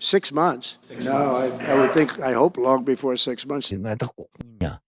Six months? No, I, I would think, I hope long before six months. Ну, это хуйня.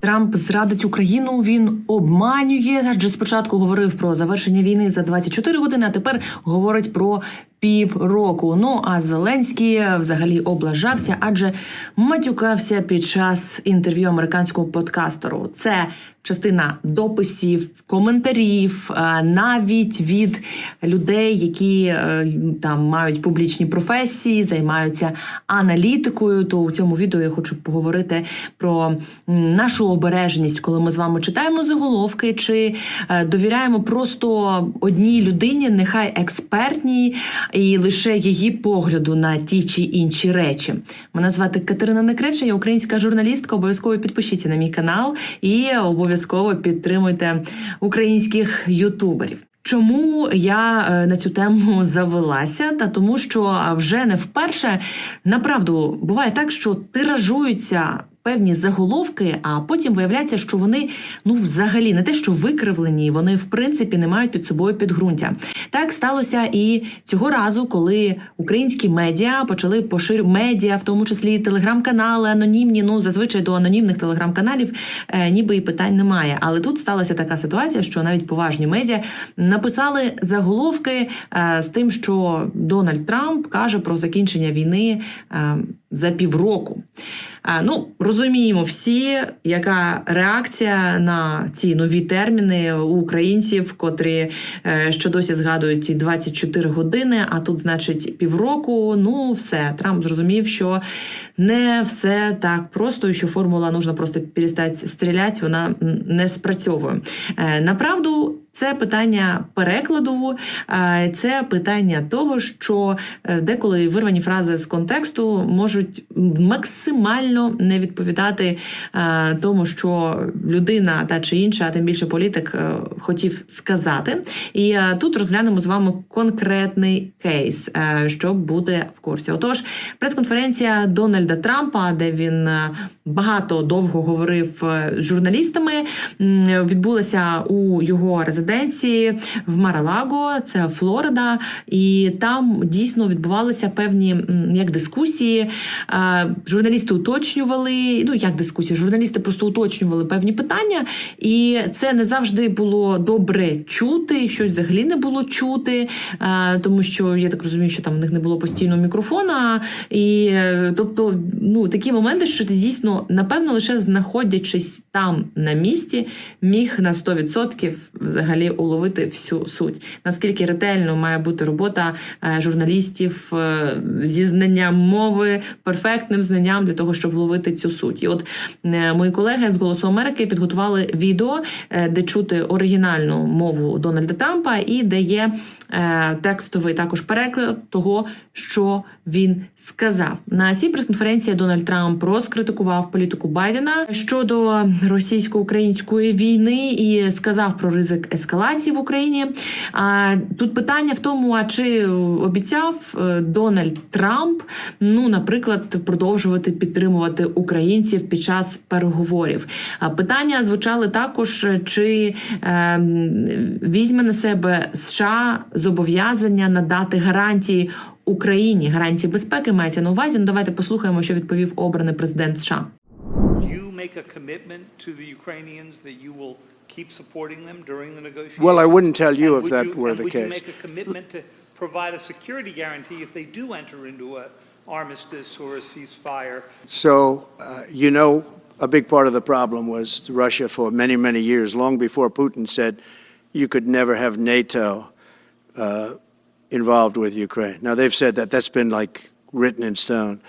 Трамп зрадить Україну. Він обманює. Адже спочатку говорив про завершення війни за 24 години, а тепер говорить про півроку. Ну а Зеленський взагалі облажався, адже матюкався під час інтерв'ю американському подкастеру. Це частина дописів, коментарів, е, навіть від людей, які е, там мають публічні професії, займаються аналітикою. То у цьому відео я хочу поговорити про нашу обережність, коли ми з вами читаємо заголовки, чи е, довіряємо просто одній людині, нехай експертній, і лише її погляду на ті чи інші речі. Мене звати Катерина Некреча, українська журналістка. Обов'язково підпишіться на мій канал і обов'язково підтримуйте українських ютуберів. Чому я е, на цю тему завелася? Та тому, що вже не вперше направду буває так, що тиражуються певні заголовки, а потім виявляється, що вони ну взагалі не те, що викривлені, вони в принципі не мають під собою підґрунтя. Так сталося і цього разу, коли українські медіа почали поширювати медіа, в тому числі телеграм-канали анонімні. Ну зазвичай до анонімних телеграм-каналів е, ніби і питань немає. Але тут сталася така ситуація, що навіть поважні медіа написали заголовки е, з тим, що Дональд Трамп каже про закінчення війни е, за півроку. Е, ну розуміємо всі, яка реакція на ці нові терміни у українців, котрі е, що досі згадують ці 24 години. А тут, значить, півроку. Ну, все, Трамп зрозумів, що не все так просто, і що формула нужно просто перестати стріляти, вона не спрацьовує. Е, Направду. Це питання перекладу, це питання того, що е, деколи вирвані фрази з контексту можуть максимально не відповідати тому, що людина та чи інша, а тим більше політик, е, хотів сказати. І е, тут розглянемо з вами конкретний кейс, е, щоб бути в курсі. Отож, прес-конференція Дональда Трампа, де він е, багато довго говорив з журналістами, відбулася у його резиденції в Маралаго, це Флорида, і там дійсно відбувалися певні як дискусії. Журналісти уточнювали. Ну як дискусії, журналісти просто уточнювали певні питання, і це не завжди було добре чути. Щось взагалі не було чути, е, тому що я так розумію, що там в них не було постійного мікрофона. І е, тобто, ну такі моменти, що ти дійсно напевно лише знаходячись там на місці, міг на 100% взагалі уловити всю суть. Наскільки ретельно має бути робота е, журналістів зі знанням мови, перфектним знанням для того, щоб вловити цю суть. І от мої колеги з Голосу Америки підготували відео, де чути оригінальну мову Дональда Трампа, і де є е, текстовий також переклад того, що він сказав. На цій прес-конференції Дональд Трамп розкритикував політику Байдена щодо російсько-української війни і сказав про ризик ескалації в Україні. А тут питання в тому, а чи обіцяв е, Дональд Трамп, ну, наприклад, продовжувати підтримувати українців під час переговорів. Питання звучали також, чи е, візьме на себе США зобов'язання надати гарантії. Україні гарантії безпеки мається на увазі. Ну давайте послухаємо, що відповів обраний президент США. you make a commitment to the Ukrainians that you will keep supporting them during the negotiations? Well, I wouldn't tell you And if that you- were the would case. Would you make a commitment to provide a security guarantee if they do enter into a armistice or a ceasefire? So, uh, you know, a big part of the problem was Russia for many, many years, long before Putin said you could never have NATO uh, involved with Ukraine. Now, they've said that. That's been like written in stone.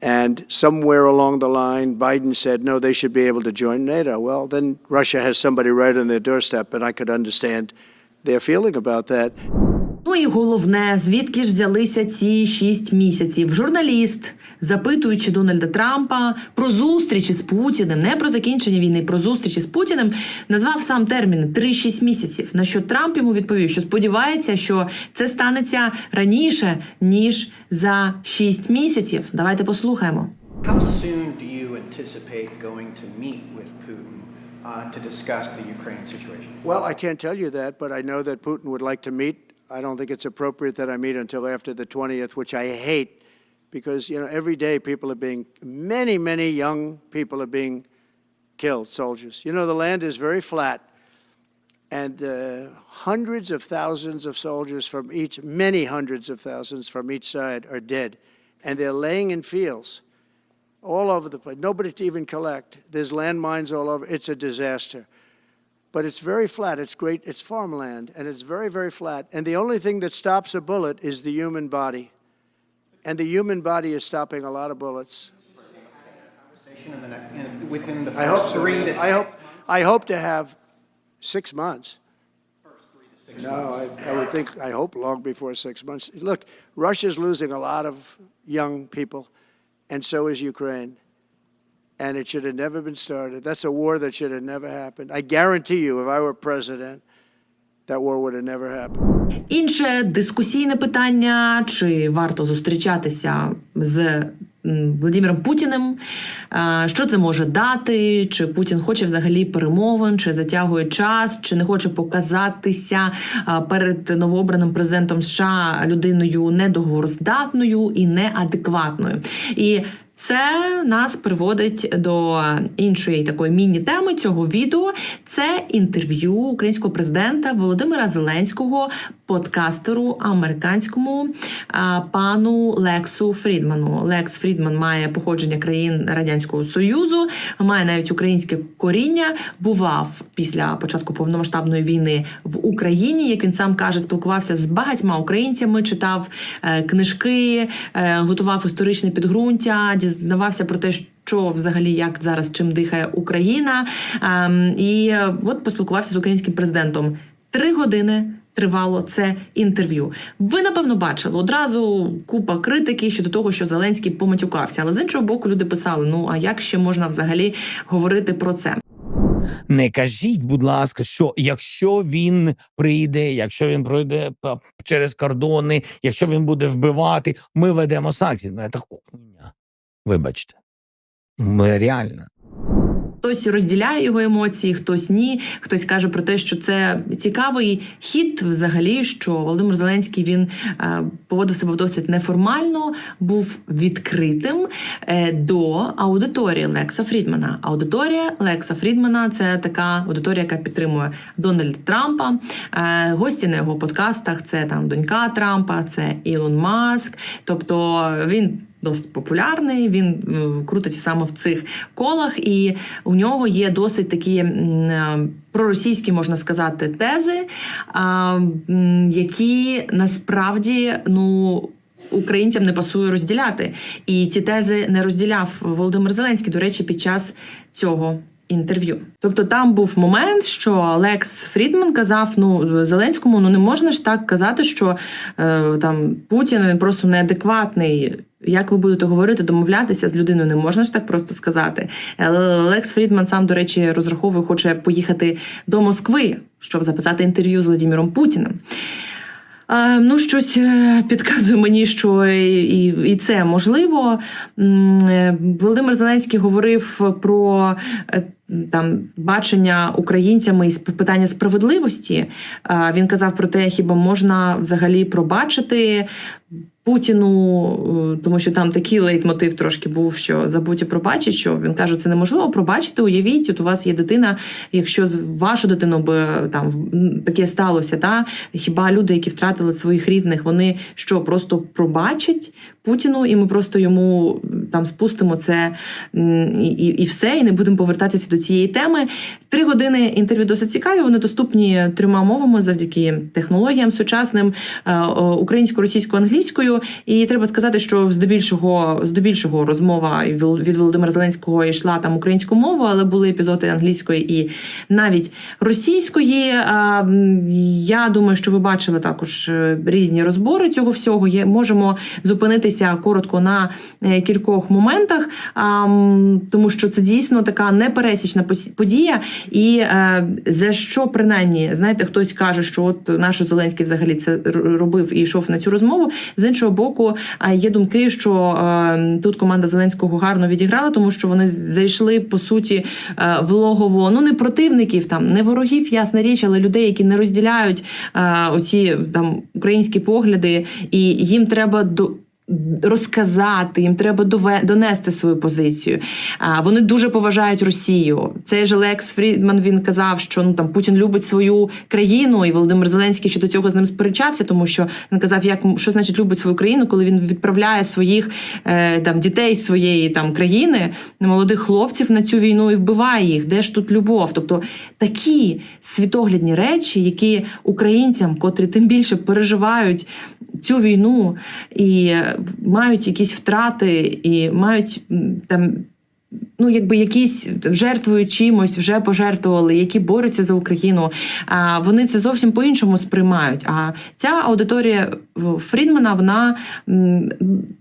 And somewhere along the line, Biden said, no, they should be able to join NATO. Well, then Russia has somebody right on their doorstep, and I could understand their feeling about that. Ну і головне, звідки ж взялися ці шість місяців? Журналіст, запитуючи Дональда Трампа про зустрічі з Путіним, не про закінчення війни, про зустрічі з Путіним, назвав сам термін 3-6 місяців. На що Трамп йому відповів, що сподівається, що це станеться раніше ніж за 6 місяців. Давайте послухаємо. How soon do you anticipate going to meet with Putin uh, to discuss the Ukraine situation? Well, I can't tell you that, but I know that Putin would like to meet I don't think it's appropriate that I meet until after the 20th, which I hate because, you know, every day people are being, many, many young people are being killed, soldiers. You know, the land is very flat, and uh, hundreds of thousands of soldiers from each, many hundreds of thousands from each side are dead, and they're laying in fields all over the place. Nobody to even collect. There's landmines all over. It's a disaster. But it's very flat. It's great. It's farmland, and it's very, very flat. And the only thing that stops a bullet is the human body. And the human body is stopping a lot of bullets. In the next, within the I hope first three to I hope, months? I hope to have six months. No, I, I would think, I hope long before six months. Look, Russia's losing a lot of young people, and so is Ukraine. And it should have never been started. That's a war that should have never happened. I guarantee you, if I were president, that war would have never happened. Інше дискусійне питання: чи варто зустрічатися з Владимиром Путіним? Що це може дати? Чи Путін хоче взагалі перемовин, чи затягує час, чи не хоче показатися перед новообраним президентом США людиною недоговороздатною і неадекватною? І це нас приводить до іншої такої міні-теми цього відео. Це інтерв'ю українського президента Володимира Зеленського подкастеру американському пану Лексу Фрідману. Лекс Фрідман має походження країн Радянського Союзу, має навіть українське коріння. Бував після початку повномасштабної війни в Україні. Як він сам каже, спілкувався з багатьма українцями, читав е, книжки, е, готував історичне підґрунтя, дізнавався про те, що взагалі як зараз чим дихає Україна. Ем, і е, от поспілкувався з українським президентом. Три години тривало це інтерв'ю. Ви напевно бачили одразу купа критики щодо того, що Зеленський поматюкався. Але з іншого боку, люди писали: ну а як ще можна взагалі говорити про це? Не кажіть, будь ласка, що якщо він прийде, якщо він пройде через кордони, якщо він буде вбивати, ми ведемо санкції. Ну, це хуйня. Вибачте. Ми реально. Хтось розділяє його емоції, хтось ні. Хтось каже про те, що це цікавий хід, взагалі, що Володимир Зеленський він е, поводив себе досить неформально, був відкритим е, до аудиторії Лекса Фрідмана. Аудиторія Лекса Фрідмана це така аудиторія, яка підтримує Дональда Трампа. Е, гості на його подкастах це там донька Трампа, це Ілон Маск. Тобто він. Досить популярний, він е, крутиться саме в цих колах, і у нього є досить такі е, проросійські, можна сказати, тези, які насправді ну. Українцям не пасує розділяти, і ці тези не розділяв Володимир Зеленський. До речі, під час цього інтерв'ю. Тобто там був момент, що Лекс Фрідман казав: ну Зеленському, ну не можна ж так казати, що е, там Путін він просто неадекватний. Як ви будете говорити, домовлятися з людиною, не можна ж так просто сказати. Е, Лекс Фрідман сам, до речі, розраховує, хоче поїхати до Москви, щоб записати інтерв'ю з Владимиром Путіним. Ну, щось е, підказує мені, що і, і, і це можливо. Е, Володимир Зеленський говорив про е, там бачення українцями із питання справедливості. Він казав про те, хіба можна взагалі пробачити Путіну, е, тому що там такий лейтмотив трошки був, що забудь і що він каже, це неможливо пробачити. Уявіть, от у вас є дитина. Якщо з вашу дитину би там таке сталося, та хіба люди, які втратили своїх рідних, вони що просто пробачать Путіну, і ми просто йому там спустимо це і, і, все, і не будемо повертатися до цієї теми. Три години інтерв'ю досить цікаві. Вони доступні трьома мовами завдяки технологіям сучасним е, українською, російською, англійською. І треба сказати, що здебільшого здебільшого розмова від Володимира Зеленського йшла там українською мовою, але були епізоди англійської і навіть російської. Е, Я думаю, що ви бачили також е, різні розбори цього всього. Є можемо зупинитися коротко на е, кількох. моментах, тому що це дійсно така непересічна подія. І е, за що принаймні, знаєте, хтось каже, що от наш Зеленський взагалі це робив і йшов на цю розмову. З іншого боку, а, є думки, що е, тут команда Зеленського гарно відіграла, тому що вони зайшли по суті е, в логово ну не противників, там не ворогів, ясна річ, але людей, які не розділяють е, оці там українські погляди, і їм треба до. Розказати їм треба донести свою позицію. А вони дуже поважають Росію. Цей же Лекс Фрідман він казав, що ну там Путін любить свою країну, і Володимир Зеленський ще до цього з ним сперечався, тому що він казав, як що значить любить свою країну, коли він відправляє своїх е, там дітей своєї там країни, молодих хлопців на цю війну і вбиває їх. Де ж тут любов? Тобто такі світоглядні речі, які українцям, котрі тим більше переживають цю війну і е, мають якісь втрати, і мають там. Ну, якби якісь жертвують чимось, вже пожертвували, які борються за Україну. А вони це зовсім по-іншому сприймають. А ця аудиторія Фрідмана вона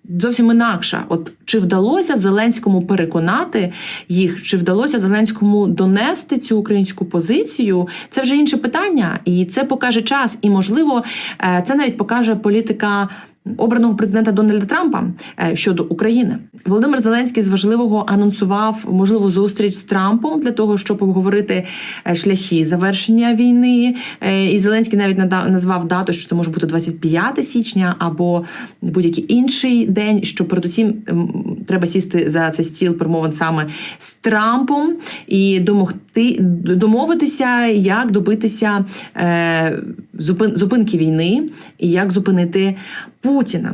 зовсім інакша. От чи вдалося Зеленському переконати їх, чи вдалося Зеленському донести цю українську позицію? Це вже інше питання, і це покаже час. І можливо, е, це навіть покаже політика обраного президента Дональда Трампа е, щодо України. Володимир Зеленський з важливого анонсував можливу зустріч з Трампом для того, щоб обговорити е, шляхи завершення війни. Е, І Зеленський навіть назвав дату, що це може бути 25 січня або будь-який інший день. Що передусім треба сісти за цей стіл перемовин саме з Трампом і домогти домовитися, як добитися зупинки війни і як зупинити Путіна.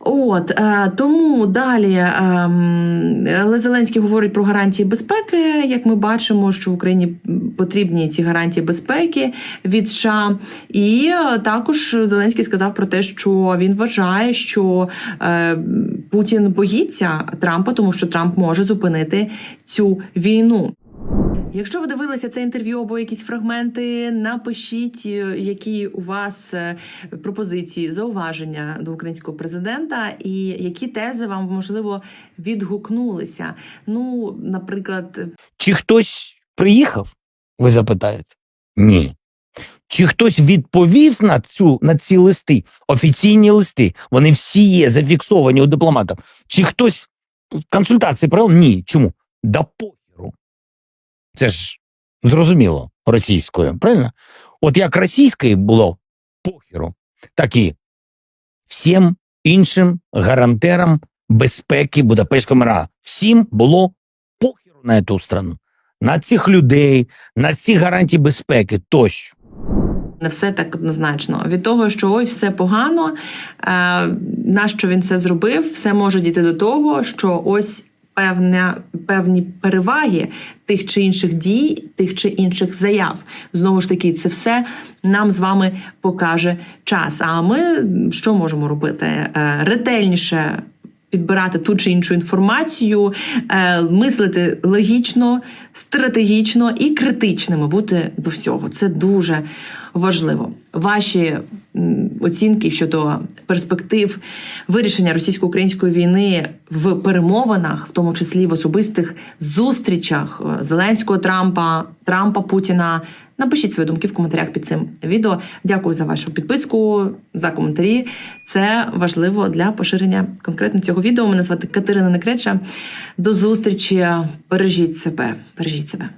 От е, тому далі ем, Зеленський говорить про гарантії безпеки. Як ми бачимо, що в Україні потрібні ці гарантії безпеки від США. І е, також Зеленський сказав про те, що він вважає, що е, Путін боїться Трампа, тому що Трамп може зупинити цю війну. Якщо ви дивилися це інтерв'ю або якісь фрагменти, напишіть, е, які у вас е, пропозиції, зауваження до українського президента, і які тези вам можливо відгукнулися. Ну, наприклад, Чи хтось приїхав? Ви запитаєте? Ні. Чи хтось відповів на цю на ці листи, офіційні листи? Вони всі є зафіксовані у дипломата. Чи хтось консультації провів? Ні. Чому? Да похеру. Це ж зрозуміло російською, правильно? От як російською було похеру, так і всім іншим гарантерам безпеки Будапештського мира. Всім було похеру на цю страну на цих людей, на ці гарантії безпеки тощо. не все так однозначно. Від того, що ось все погано, е, нащо він це зробив, все може дійти до того, що ось певна, певні переваги тих чи інших дій, тих чи інших заяв. Знову ж таки, це все нам з вами покаже час. А ми що можемо робити? Е, Ретельніше. Підбирати ту чи іншу інформацію, е, мислити логічно, стратегічно і критичними бути до всього. Це дуже важливо. Ваші оцінки щодо перспектив вирішення російсько-української війни в перемовинах, в тому числі в особистих зустрічах е, Зеленського Трампа, Трампа Путіна. Напишіть свої думки в коментарях під цим відео. Дякую за вашу підписку, за коментарі. Це важливо для поширення конкретно цього відео. Мене звати Катерина Некреча. До зустрічі. Бережіть себе. Бережіть себе.